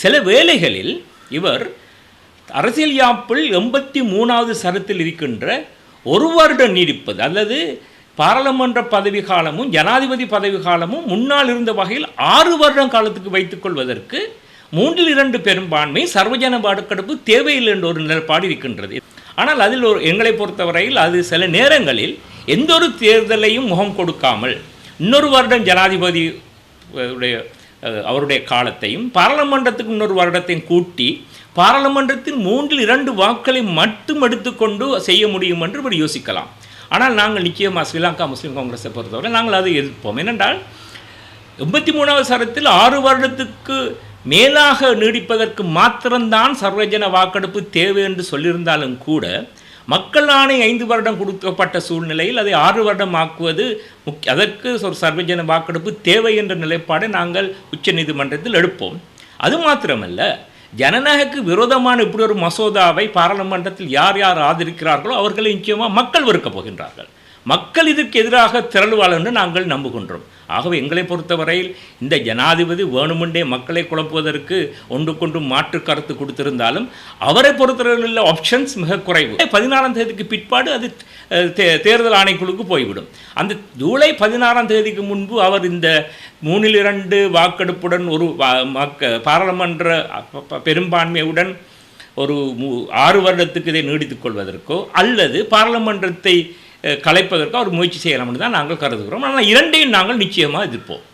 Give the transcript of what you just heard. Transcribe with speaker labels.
Speaker 1: சில வேளைகளில் இவர் அரசியல் யாப்பில் எண்பத்தி மூணாவது சரத்தில் இருக்கின்ற ஒரு வருடம் நீடிப்பது அல்லது பாராளுமன்ற பதவி காலமும் ஜனாதிபதி பதவி காலமும் முன்னால் இருந்த வகையில் ஆறு வருடம் காலத்துக்கு வைத்துக் கொள்வதற்கு மூன்றில் இரண்டு பெரும்பான்மை சர்வஜன வாக்கெடுப்பு தேவையில்லை என்ற ஒரு நிலைப்பாடு இருக்கின்றது. ஆனால் அதில் ஒரு எங்களை பொறுத்தவரையில் அது சில நேரங்களில் எந்த ஒரு தேர்தலையும் முகம் கொடுக்காமல் இன்னொரு வருடம் ஜனாதிபதி உடைய அவருடைய காலத்தையும் பாராளுமன்றத்துக்கு இன்னொரு வருடத்தையும் கூட்டி பாராளுமன்றத்தில் மூன்றில் இரண்டு வாக்களை மட்டும் எடுத்துக்கொண்டு செய்ய முடியும் என்று இவர் யோசிக்கலாம். ஆனால் நாங்கள் நிச்சயமாக ஸ்ரீலங்கா முஸ்லீம் காங்கிரஸை பொறுத்தவரை நாங்கள் அதை எதிர்ப்போம். ஏனென்றால் எண்பத்தி மூணாவது சரத்தில் ஆறு வருடத்துக்கு மேலாக நீடிப்பதற்கு மாத்திரம்தான் சர்வஜன வாக்கெடுப்பு தேவை என்று சொல்லியிருந்தாலும் கூட மக்கள் ஆணை ஐந்து வருடம் கொடுக்கப்பட்ட சூழ்நிலையில் அதை ஆறு வருடம் ஆக்குவது முக்கிய அதற்கு ஒரு சர்வஜன வாக்கெடுப்பு தேவை என்ற நிலைப்பாடை நாங்கள் உச்சநீதிமன்றத்தில் எடுப்போம். அது மாத்திரமல்ல ஜனநாயகக்கு விரோதமான இப்படி ஒரு மசோதாவை பாராளுமன்றத்தில் யார் யார் ஆதரிக்கிறார்களோ அவர்களை நிச்சயமாக மக்கள் வெறுக்கப் போகின்றார்கள். மக்கள் இதற்கு எதிராக திரளுவார்கள் என்று நாங்கள் நம்புகின்றோம். ஆகவே எங்களை பொறுத்தவரையில் இந்த ஜனாதிபதி வேணுமென்றே மக்களை குழப்புவதற்கு ஒன்றுக்கொண்டு மாற்று கருத்து கொடுத்திருந்தாலும் அவரை பொறுத்தவரையில் ஆப்ஷன்ஸ் மிக குறைவு. பதினாறாம் தேதிக்கு பிற்பாடு அது தே- தேர்தல் ஆணைக்குழுக்கு போய்விடும். அந்த ஜூலை பதினாறாம் தேதிக்கு முன்பு அவர் இந்த மூணில் இரண்டு வாக்கெடுப்புடன் ஒரு மக்க பாராளுமன்ற பெரும்பான்மையுடன் ஒரு மு- ஆறு வருடத்துக்கு இதை நீடித்துக் கொள்வதற்கோ அல்லது பாராளுமன்றத்தை கலைப்பதற்கு அவர் முயற்சி செய்யலாம்னு தான் நாங்கள் கருதுகிறோம். ஆனால் இரண்டையும் நாங்கள் நிச்சயமாக எதிர்ப்போம்.